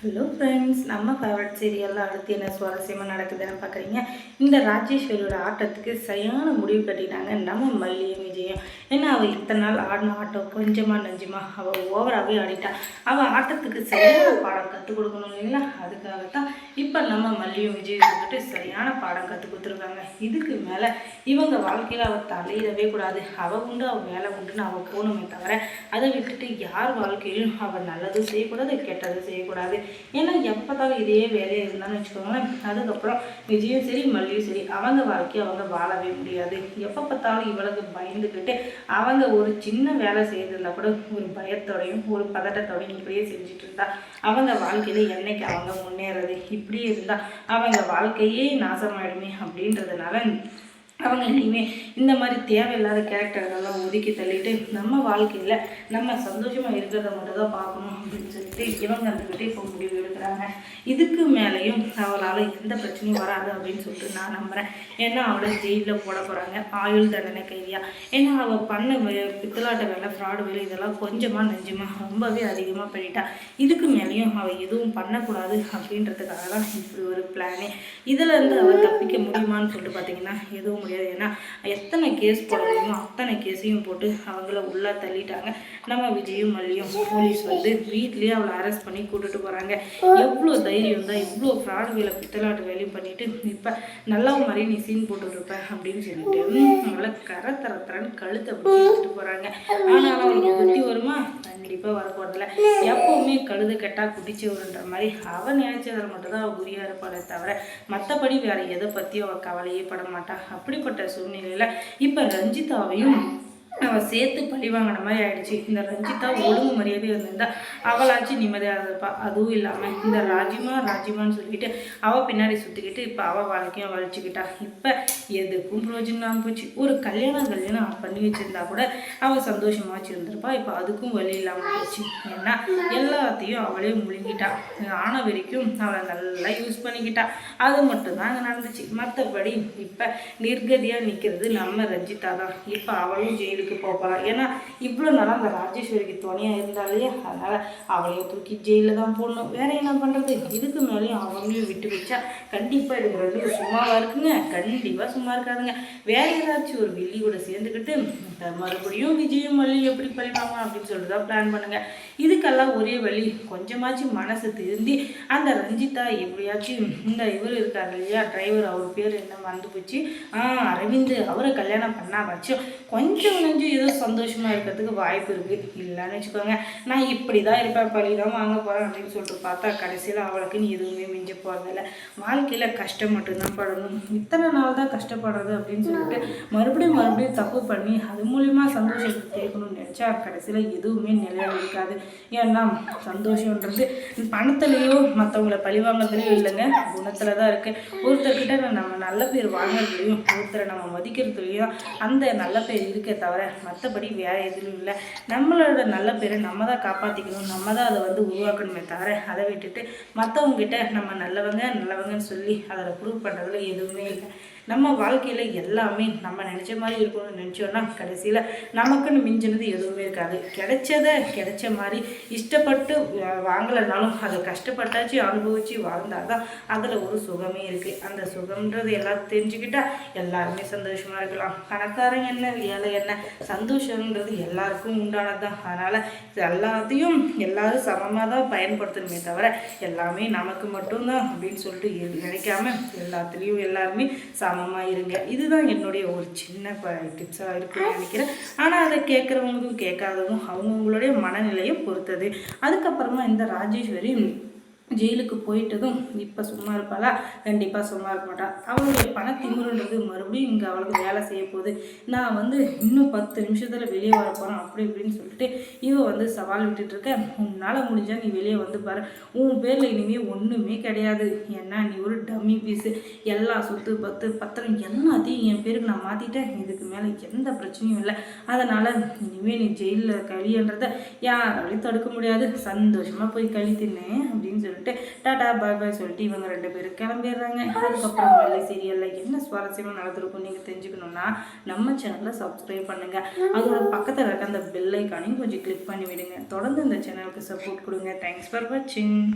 Hello friends நம்ம favourite சீரியலில் அடுத்து என்ன சுவாரஸ்யமாக நடக்குதுன்னு பார்க்குறீங்க இந்த ராஜேஸ்வரியோட ஆட்டத்துக்கு சரியான முடிவு கட்டிட்டாங்க நம்ம மல்லியும் விஜயம். ஏன்னா அவள் இத்தனை நாள் ஆடின ஆட்டம்? கொஞ்சமாக நெஞ்சமா. அவள் ஓவராகவே ஆடிட்டா. அவள் ஆட்டத்துக்கு சரியான பாடம் கற்றுக் கொடுக்கணும் இல்லைங்களா? அதுக்காகத்தான் இப்போ நம்ம மல்லியும் விஜய் வந்துட்டு சரியான பாடம் கற்றுக் கொடுத்துருக்காங்க. இதுக்கு மேலே இவங்க வாழ்க்கையில் அவள் தலையிடவே கூடாது. அவள் உண்டு அவள் வேலை உண்டுன்னு அவள் போகணுமே தவிர அதை விட்டுட்டு யார் வாழ்க்கையிலும் அவள் நல்லதும் செய்யக்கூடாது கெட்டதும் செய்யக்கூடாது. ஏன்னா எப்போதான் இதே வேலையை இருந்தான்னு வச்சுக்கோங்களேன் அதுக்கப்புறம் விஜயும் சரி மல்லியும் சரி அவங்க வாழ்க்கையை அவங்க வாழவே முடியாது. எப்போ பார்த்தாலும் இவளுக்கு பயந்துக்கிட்டு அவங்க ஒரு சின்ன வேலை செய்யறதுல கூட ஒரு பயத்தோடையும் ஒரு பதட்டத்தோடையும் இப்படியே செஞ்சுட்டு இருந்தா அவங்க வாழ்க்கையில என்னைக்கு அவங்க முன்னேறது? இப்படியே இருந்தா அவங்க வாழ்க்கையே நாசமாயிடுமே அப்படின்றதுனால அவங்க இனிமேல் இந்த மாதிரி தேவையில்லாத கேரக்டர்களெல்லாம் ஒதுக்கி தள்ளிட்டு நம்ம வாழ்க்கையில் நம்ம சந்தோஷமாக இருக்கிறத மட்டும் தான் பார்க்கணும் அப்படின்னு சொல்லிட்டு இவங்க வந்துக்கிட்டே இப்போ முடிவு எடுக்கிறாங்க. இதுக்கு மேலேயும் அவளால் எந்த பிரச்சனையும் வராது அப்படின்னு சொல்லிட்டு நான் நம்புகிறேன் ஏன்னா அவளை ஜெயிலில் போட போகிறாங்க ஆயுள் தண்டனை கைதியாக ஏன்னா அவள் பண்ண பித்தலாட்ட வேலை ஃப்ராடு வேலை இதெல்லாம் கொஞ்சமாக நெஞ்சமாக ரொம்பவே அதிகமாக பண்ணிட்டா. இதுக்கு மேலேயும் அவள் எதுவும் பண்ணக்கூடாது அப்படின்றதுக்காக தான் இப்படி ஒரு பிளானே இதில் இருந்து அவள் தப்பிக்க முடியுமான்னு சொல்லிட்டு பார்த்தீங்கன்னா எதுவும் முடியாது. ஏன்னா எத்தனை கேஸ் போட முடியுமோ அத்தனை கேஸையும் போட்டு அவங்கள உள்ளே தள்ளிட்டாங்க. நம்ம விஜயும் மல்லியும் போலீஸ் வந்து வீட்லேயே அவளை அரெஸ்ட் பண்ணி கூட்டுட்டு போகிறாங்க எவ்வளோ தைரியம் தான் இவ்வளோ ஃப்ராட் வேலை பித்தலாட்டு வேலையும் பண்ணிட்டு இப்போ நல்ல மாதிரி நீ சீன் போட்டுருப்ப அப்படின்னு சொல்லிட்டு அவளை கரை தரன்னு கழுத்தை பிடிச்சி போகிறாங்க ஆனால் அவளுக்கு குட்டி வருமா? கண்டிப்பாக வரப்போறதில்ல. எப்போவுமே கழுது கெட்டா வருன்ற மாதிரி அவன் நினைச்சதில் மட்டும்தான் அவள் குறியா இருப்பாளே தவிர மற்றபடி வேற எதை பற்றியும் அவள் கவலையே பட மாட்டா. அப்படிப்பட்ட சூழ்நிலையில் இப்போ ரஞ்சிதாவையும் அவள் சேர்த்து பழி வாங்கின மாதிரி ஆயிடுச்சு. இந்த ரஞ்சிதா ஒழுங்கு மரியாதை இருந்திருந்தா அவளாச்சும் நிம்மதியாக இருப்பா அதுவும் இல்லாமல் இந்த ராஜிமா ராஜிமான்னு சொல்லிட்டு அவள் பின்னாடி சுற்றிக்கிட்டு இப்போ அவள் வாழ்க்கையும் வலிச்சுக்கிட்டா இப்போ எதுக்கும் பிரயோஜனம் போச்சு. ஒரு கல்யாணம் கல்யாணம் பண்ணி வச்சுருந்தா கூட அவள் சந்தோஷமா வச்சுருந்துருப்பா. இப்போ அதுக்கும் வழி இல்லாமல் போச்சு. ஏன்னா எல்லாத்தையும் அவளே முழுங்கிட்டா. ஆன வரைக்கும் அவளை நல்லா யூஸ் பண்ணிக்கிட்டா. அது மட்டும்தான் அங்கே நடந்துச்சு. மற்றபடி இப்போ நிர்கதியாக நிற்கிறது நம்ம ரஞ்சிதா தான். இப்போ அவளும் ஜெயிலுக்கு ஜெயிலுக்கு போகிறா ஏன்னா இவ்வளோ நாளாக அந்த ராஜேஸ்வரிக்கு துணையாக இருந்தாலே அதனால் அவளையும் தூக்கி ஜெயிலில் தான் போடணும். வேற என்ன பண்ணுறது இதுக்கு மேலேயும் அவங்களையும் விட்டு வச்சா கண்டிப்பாக இது ரெண்டு சும்மாவாக இருக்குங்க. கண்டிப்பாக சும்மா இருக்காதுங்க. வேற ஏதாச்சும் ஒரு வில்லி கூட சேர்ந்துக்கிட்டு இந்த மறுபடியும் விஜயும் வள்ளி எப்படி பழிவாங்க அப்படின்னு சொல்லிட்டு தான் பிளான் பண்ணுங்கள் இதுக்கெல்லாம் ஒரே வழி கொஞ்சமாச்சும் மனசு திருந்தி அந்த ரஞ்சிதா எப்படியாச்சும் இந்த இவர் இருக்கார் இல்லையா டிரைவர் அவர் பேர் என்ன மறந்து போச்சு? ஆ அரவிந்த் அவரை கல்யாணம் பண்ணாமச்சும் கொஞ்சம் கொஞ்சம் ஏதோ சந்தோஷமாக இருக்கிறதுக்கு வாய்ப்பு இருக்குது இல்லைன்னு வச்சுக்கோங்க. நான் இப்படி தான் இருப்பேன் பழி தான் வாங்க போகிறேன் அப்படின்னு சொல்லிட்டு பார்த்தா கடைசியில் அவளுக்கு நீ எதுவுமே மிஞ்ச போகிறதில்ல வாழ்க்கையில் கஷ்டம் மட்டும்தான் படணும். இத்தனை நாள் தான் கஷ்டப்படுறது அப்படின்னு சொல்லிட்டு மறுபடியும் மறுபடியும் தப்பு பண்ணி அது மூலிமா சந்தோஷத்தை தேக்கணும்னு நினச்சா கடைசியில் எதுவுமே நிலையா இருக்காது ஏன்னா சந்தோஷன்றது பணத்துலேயோ மற்றவங்களை பழிவாங்கிறதுலையோ இல்லைங்க. குணத்தில் தான் இருக்குது ஒருத்தர்கிட்ட நம்ம நல்ல பேர் வாங்குறதுலையும் ஒருத்தரை நம்ம மதிக்கிறதுலையும் அந்த நல்ல பேர் இருக்கே தவிர மற்றபடி வேற எதுவும் இல்லை. நம்மளோட நல்ல பேரை நம்ம தான் காப்பாற்றிக்கணும் நம்ம தான் அதை வந்து உருவாக்கணுமே தவிர அதை விட்டுட்டு மற்றவங்க கிட்ட நம்ம நல்லவங்க நல்லவங்கன்னு சொல்லி அதில் ப்ரூவ் பண்ணுறதுல எதுவுமே இல்லை. நம்ம வாழ்க்கையில் எல்லாமே நம்ம நினச்ச மாதிரி இருக்கணும்னு நினச்சோன்னா கடைசியில் நமக்குன்னு மிஞ்சினது எதுவுமே இருக்காது. கிடைச்சத கிடைச்ச மாதிரி இஷ்டப்பட்டு வாங்கலைனாலும் அதை கஷ்டப்பட்டாச்சு அனுபவிச்சு வாழ்ந்தால் தான் அதில் ஒரு சுகமே இருக்குது அந்த சுகம்ன்றது எல்லாம் தெரிஞ்சுக்கிட்டால் எல்லாருமே சந்தோஷமாக இருக்கலாம். பணக்காரங்க என்ன ஏழை என்ன சந்தோஷம்ன்றது எல்லாருக்கும் உண்டானது தான் அதனால் எல்லாத்தையும் எல்லாரும் சமமாக தான் பயன்படுத்தணுமே தவிர எல்லாமே நமக்கு மட்டும்தான் அப்படின்னு சொல்லிட்டு நினைக்காம எல்லாத்துலேயும் எல்லாருமே சம சமமாக இருங்க. இதுதான் என்னுடைய ஒரு சின்ன ப டிப்ஸாக இருக்குன்னு நினைக்கிறேன். ஆனால் அதை கேட்குறவங்களுக்கும் கேட்காதவங்க அவங்கவுங்களுடைய மனநிலையை பொறுத்தது. அதுக்கப்புறமா இந்த ராஜேஸ்வரி ஜெயிலுக்கு போயிட்டதும் இப்போ சும்மா இருப்பாளா? கண்டிப்பாக சும்மா இருக்க மாட்டா. அவளுடைய பணத்திமுறன்றது மறுபடியும் இங்கே அவளுக்கு வேலை செய்ய போகுது. நான் வந்து இன்னும் பத்து நிமிஷத்தில் வெளியே வர போகிறேன் அப்படி இப்படின்னு சொல்லிட்டு இவ வந்து சவால் விட்டுட்டு இருக்க. உன்னால் முடிஞ்சால் நீ வெளியே வந்து பாரு. உன் பேரில் இனிமேல் ஒன்றுமே கிடையாது. ஏன்னா நீ ஒரு டம்மி பீஸு எல்லா சொத்து பத்து பத்திரம் எல்லாத்தையும் என் பேருக்கு நான் மாற்றிட்டேன் இதுக்கு மேலே எந்த பிரச்சனையும் இல்லை. அதனால் இனிமேல் நீ ஜெயிலில் கழியன்றதை யாராலையும் தடுக்க முடியாது. சந்தோஷமாக போய் கழி அப்படின்னு அப்படின்னு சொல்லிட்டு டாடா பாய் பாய் சொல்லிட்டு இவங்க ரெண்டு பேரும் கிளம்பிடுறாங்க. அதுக்கப்புறம் வெள்ளை சீரியலில் என்ன சுவாரஸ்யமாக நடந்திருக்கும் நீங்கள் தெரிஞ்சுக்கணுன்னா நம்ம சேனலை சப்ஸ்கிரைப் பண்ணுங்கள் அதோட பக்கத்தில் இருக்க அந்த பெல் ஐக்கானையும் கொஞ்சம் கிளிக் பண்ணி விடுங்க தொடர்ந்து இந்த சேனலுக்கு சப்போர்ட் கொடுங்க. தேங்க்ஸ் ஃபார் வாட்சிங்